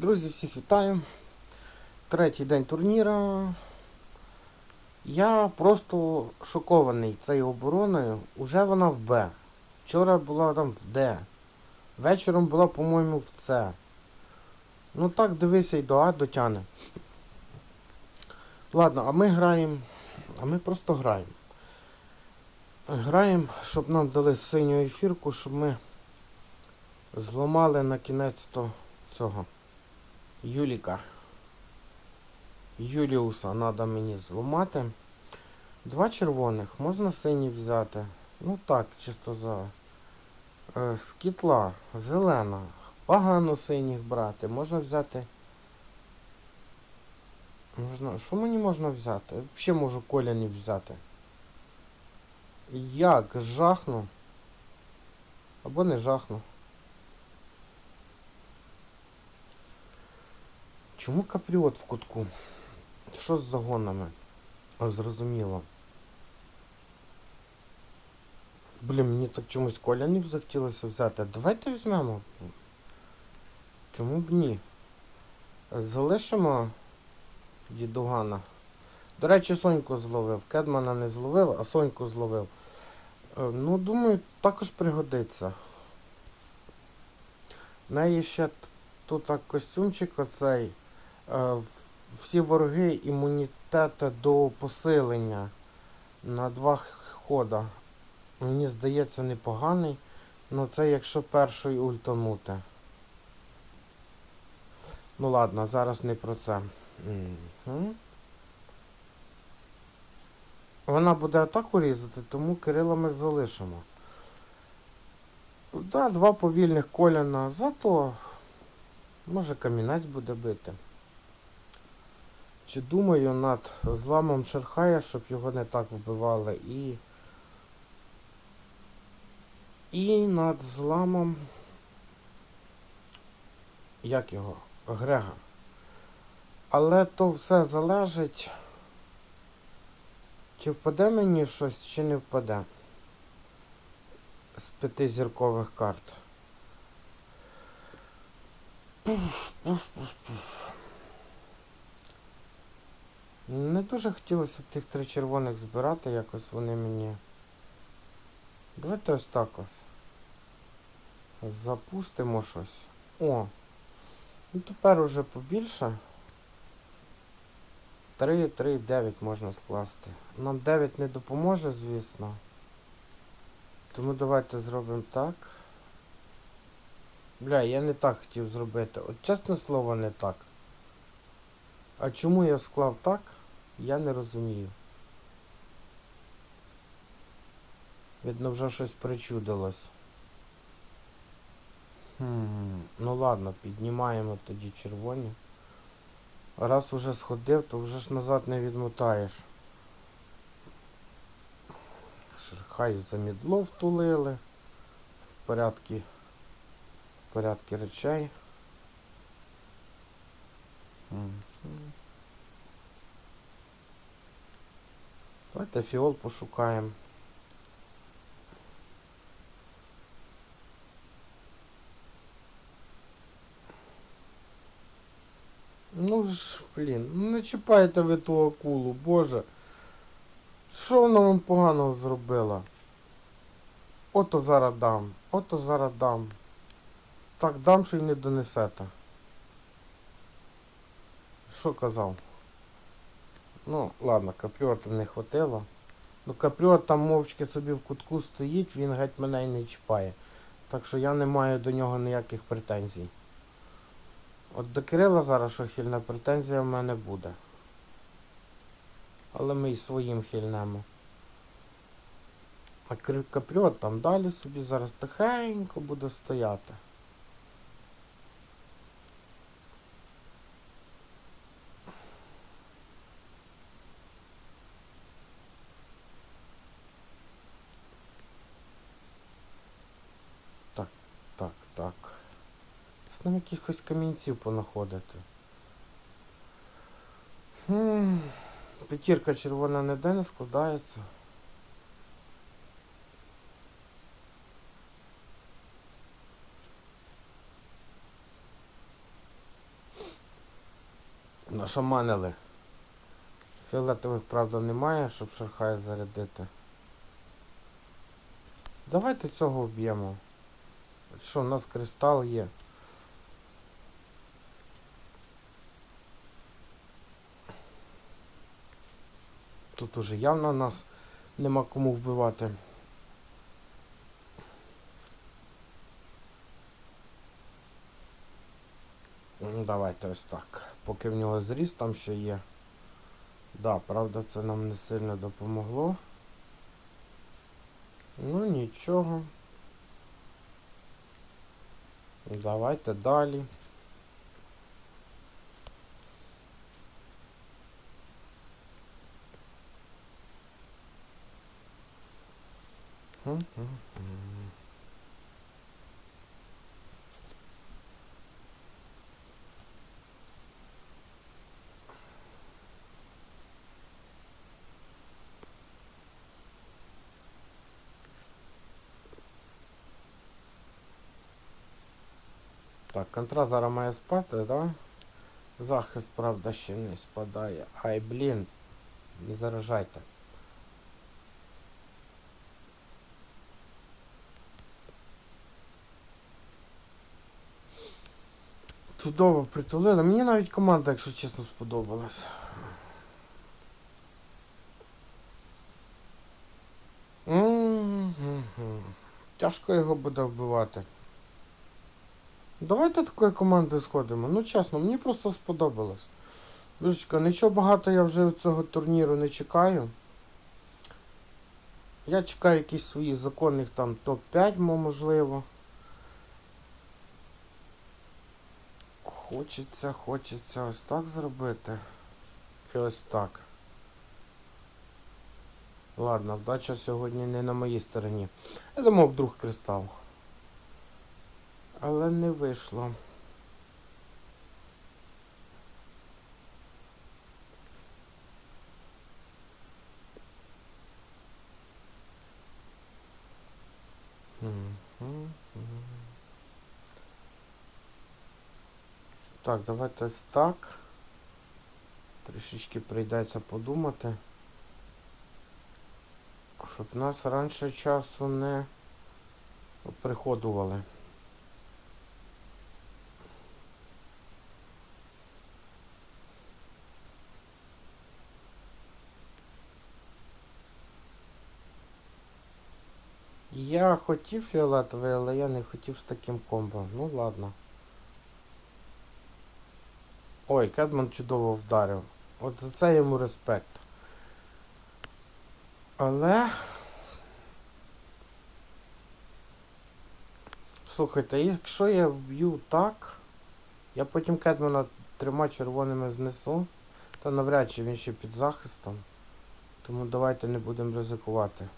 Друзі, всіх вітаю. Третій день турніра. Я просто шокований цією обороною. Уже вона в Б. Вчора була там в Д. Вечором була, по-моєму, в С. Ну так, дивися й до А дотяне. Ладно, а ми граємо. А ми просто граємо. Граємо, щоб нам дали синю ефірку, щоб ми зламали на кінець то цього. Юліка. Юліуса треба мені зламати. Два червоних, можна синій взяти. Ну так, чисто за. Е, скітла, зелена. Погано синіх брати. Можна взяти. Можна. Що мені можна взяти? Взагалі можу колянів взяти. Як жахну. Або не жахну. Чому капріот в кутку? Що з загонами? Зрозуміло. Блін, мені так чомусь колянів захотілося взяти. Давайте візьмемо. Чому б ні? Залишимо дідугана. До речі, Соньку зловив. Кедмана не зловив, а Соньку зловив. Е, Ну, думаю, також пригодиться. В неї ще тут костюмчик оцей. Е, Всі вороги імунітети до посилення на два хода. Мені здається, непоганий. Ну це якщо перший ультанути. Ну ладно, зараз не про це. Вона буде атаку різати, тому Кирила ми залишимо. Да, два повільних коляна, зато може камінець буде бити. Чи думаю над зламом Шерхая, щоб його не так вбивали, і. І над зламом. Як його? Грега. Але то все залежить. Чи впаде мені щось, чи не впаде. З п'яти зіркових карт. Пуф, пуф, пуф, пуф. Не дуже хотілося б тих три червоних збирати, якось вони мені. Давайте ось так ось. Запустимо щось. О! Ну тепер уже побільше. 3, 3, 9 можна скласти. Нам 9 не допоможе, звісно. Тому давайте зробимо так. Бля, я не так хотів зробити. От чесне слово, не так. А чому я склав так, я не розумію. Видно, вже щось причудилось. Хм, ну ладно, піднімаємо тоді червоні. Раз уже сходив, то вже ж назад не відмотаєш. Хай замідло втулили. В порядку, в порядку речей. Давайте фіол пошукаємо. Ну ж, блін, ну не чіпайте ви ту акулу, боже. Що вона вам поганого зробила? Ото зараз дам, ото зараз дам. Так дам, що й не донесете. Що казав? Ну, ладно, капріота не хватило. Ну капріот там мовчки собі в кутку стоїть, він геть мене й не чіпає. Так що я не маю до нього ніяких претензій. От до Кирила зараз що хильна претензія в мене буде. Але ми й своїм хильнемо. А капріот там далі собі зараз тихенько буде стояти. Так, так. З ним якихось камінців понаходити. Хм. П'ятірка червона ніде не складається. Нашаманили. Фіолетових, правда, немає, щоб шархая зарядити. Давайте цього вб'ємо. Що, у нас кристал є. Тут уже явно нас нема кому вбивати. Давайте ось так. Поки в нього зріст там ще є. Да, правда, це нам не сильно допомогло. Ну нічого. Давайте далі. М-м-м. Так, контра зараз має спати, да? Захист, правда, ще не спадає. Ай, блін. Не заражайте. Чудово притулили. Мені навіть команда, якщо чесно, сподобалась. Тяжко його буде вбивати. Давайте такою командою сходимо. Ну чесно, мені просто сподобалось. Душечка, нічого багато я вже цього турніру не чекаю. Я чекаю якісь свої законних там топ-5, можливо. Хочеться, хочеться ось так зробити. І ось так. Ладно, вдача сьогодні не на моїй стороні. Я думав, вдруг кристал. Але не вийшло. Так, давайте так. Трішечки прийдеться подумати. Щоб нас раніше часу не приходували. Я хотів фіолетовий, але я не хотів з таким комбо. Ну ладно. Ой, Кедман чудово вдарив. От за це йому респект. Але. Слухайте, якщо я вб'ю так, я потім Кедмана трьома червоними знесу, та навряд чи він ще під захистом. Тому давайте не будемо ризикувати.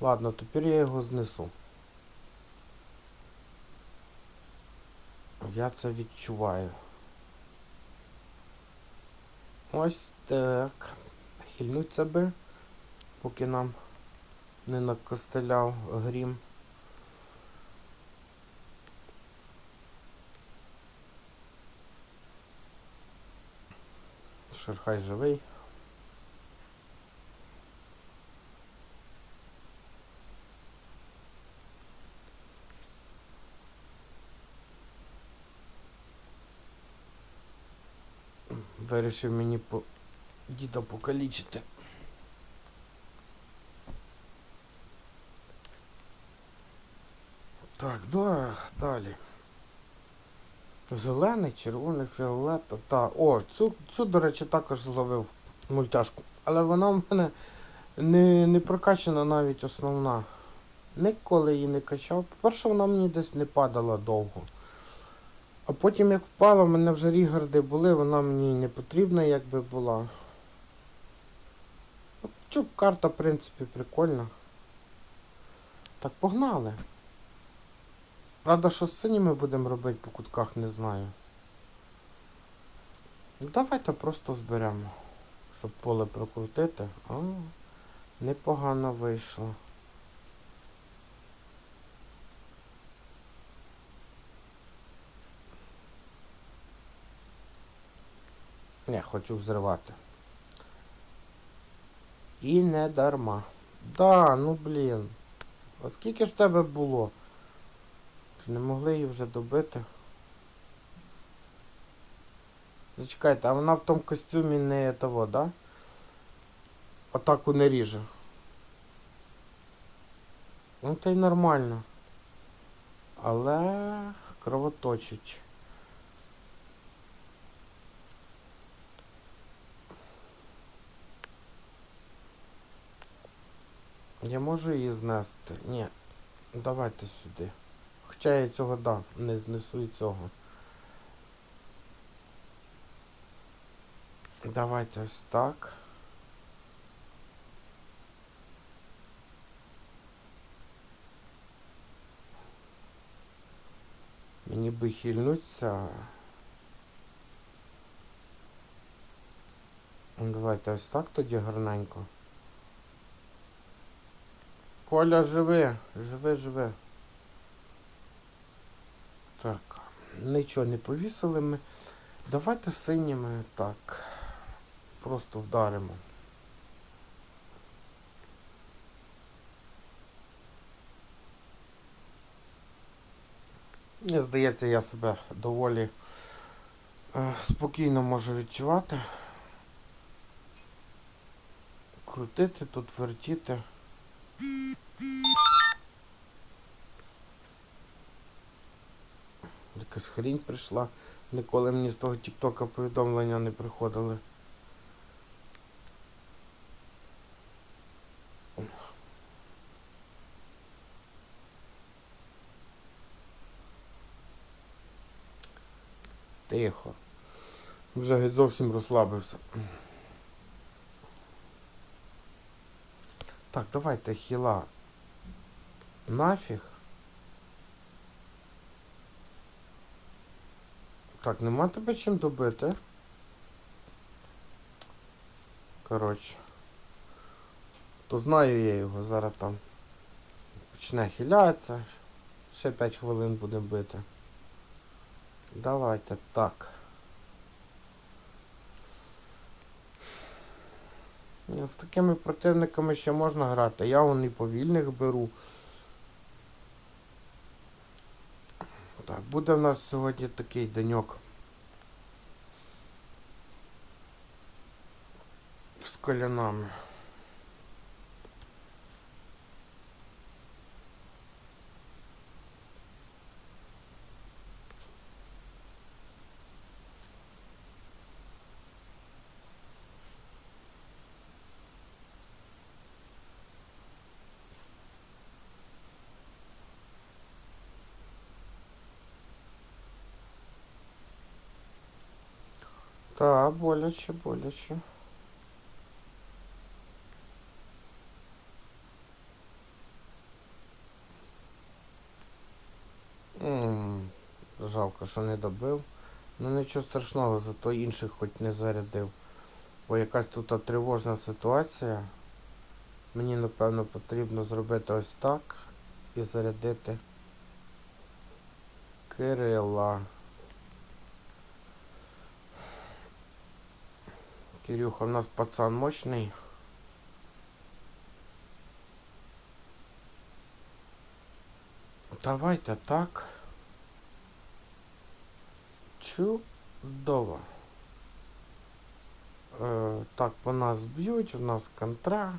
Ладно, тепер я його знесу. Я це відчуваю. Ось так. Хильнуться би, поки нам не накостеляв грім. Шерхай живий. Вирішив мені по... діда покалічити. Так, да, далі. Зелений, червоний, фіолет. Та. О, цю, цю, до речі, також зловив мультяшку. Але вона в мене не, не прокачана навіть основна. Ніколи її не качав. По-перше, вона мені десь не падала довго. А потім як впала, в мене вже рігарди були, вона мені не потрібна, якби була. От карта, в принципі, прикольна. Так, погнали. Правда, що з синіми будемо робити по кутках, не знаю. Давайте просто зберемо, щоб поле прокрутити. А, непогано вийшло. Не, хочу взривати. І не дарма. Да, ну блін. А скільки ж тебе було? Чи не могли її вже добити? Зачекайте, а вона в тому костюмі не того, да? Атаку не ріже. Ну та й нормально. Але кровоточить. Я можу її знести? Ні. Давайте сюди. Хоча я цього да, не знесу і цього. Давайте ось так. Мені би хильнуться. Ну, Давайте ось так тоді гарненько. Коля, живи, живи, живи. Так, нічого не повісили ми. Давайте синіми так. Просто вдаримо. Мені здається, я себе доволі е, спокійно можу відчувати. Крутити тут, вертіти. Якась хрінь прийшла. Ніколи мені з того тіктока повідомлення не приходили. Тихо. Вже геть зовсім розслабився. Так, давайте хіла. Нафіг. Так, нема тебе чим добити. Коротше. То знаю я його, зараз там почне хилятися. Ще 5 хвилин буде бити. Давайте так. З такими противниками ще можна грати. Я вон і повільних беру. Так, буде в нас сьогодні такий деньок. З колянами. Так, боляче, боляче. Жалко, що не добив. Ну нічого страшного, зато інших хоч не зарядив. Бо якась тут тривожна ситуація. Мені напевно потрібно зробити ось так і зарядити Кирила. Кирюха, у нас пацан мощний. Давайте так. Чудово. Е, так, по нас б'ють, у нас контра.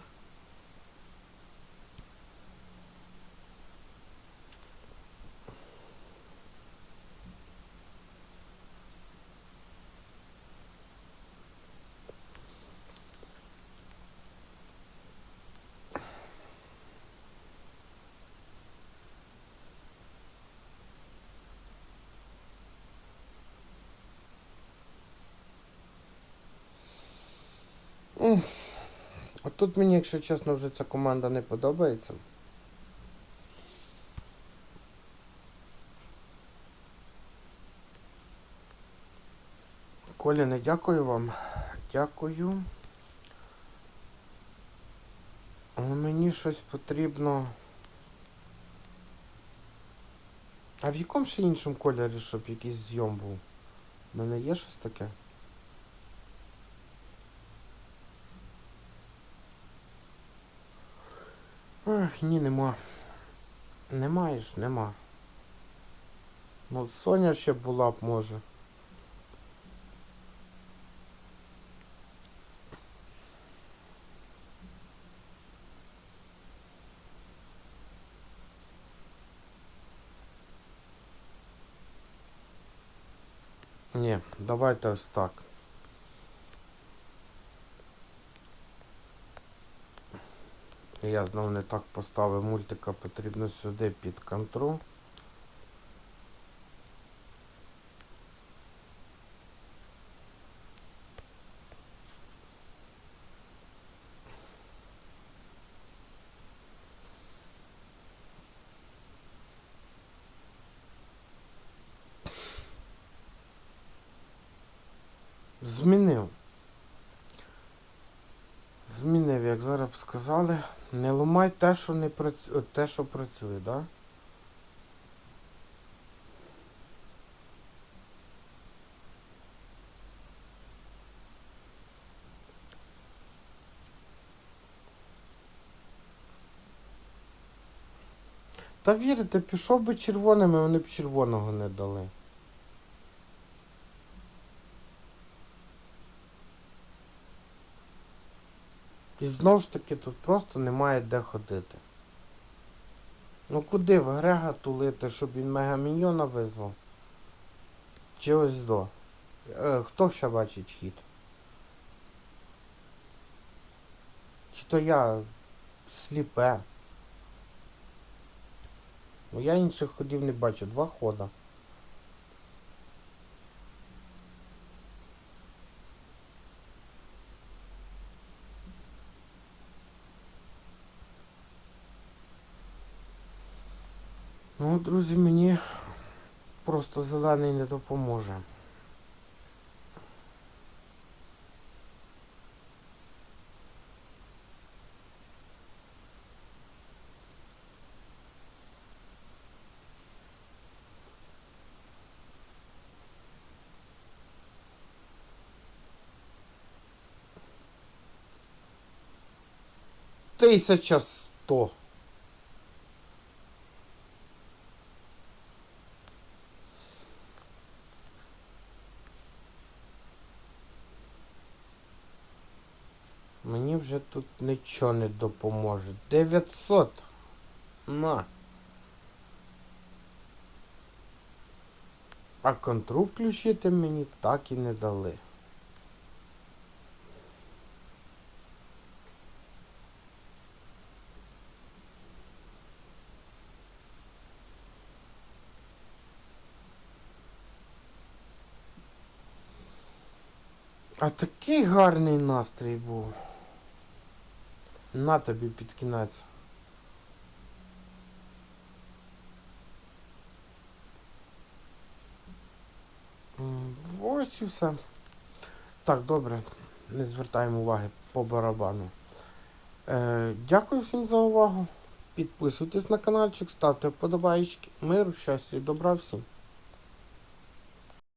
Тут мені, якщо чесно, вже ця команда не подобається. Коля, не дякую вам. Дякую. Але мені щось потрібно. А в якому ще іншому кольорі, щоб якийсь зйом був? У мене є щось таке? Ах, ні, нема. Немає ж, нема. Ну, Соня ще була б, може. Ні, давайте ось так. Я знов не так поставив мультика, потрібно сюди під контрол. Змінив. Змінив, як зараз сказали. Не ламай те, що не працює, те, що працює, да? Та вірите, пішов би червоними, вони б червоного не дали. І знову ж таки тут просто немає де ходити. Ну куди в Грега тулити, щоб він мегаміньйона визвав? Чи ось до? Е, хто ще бачить хід? Чи то я сліпе? Ну я інших ходів не бачу, два хода. Ну, друзі, мені просто зелений не допоможе. Тисяча сто. Мені вже тут нічого не допоможе. 900. На. А контру включити мені так і не дали. А такий гарний настрій був. На тобі під кінець. Ось і все. Так, добре. Не звертаємо уваги по барабану. Е, дякую всім за увагу. Підписуйтесь на каналчик, ставте вподобайки. Миру, щастя і добра всім.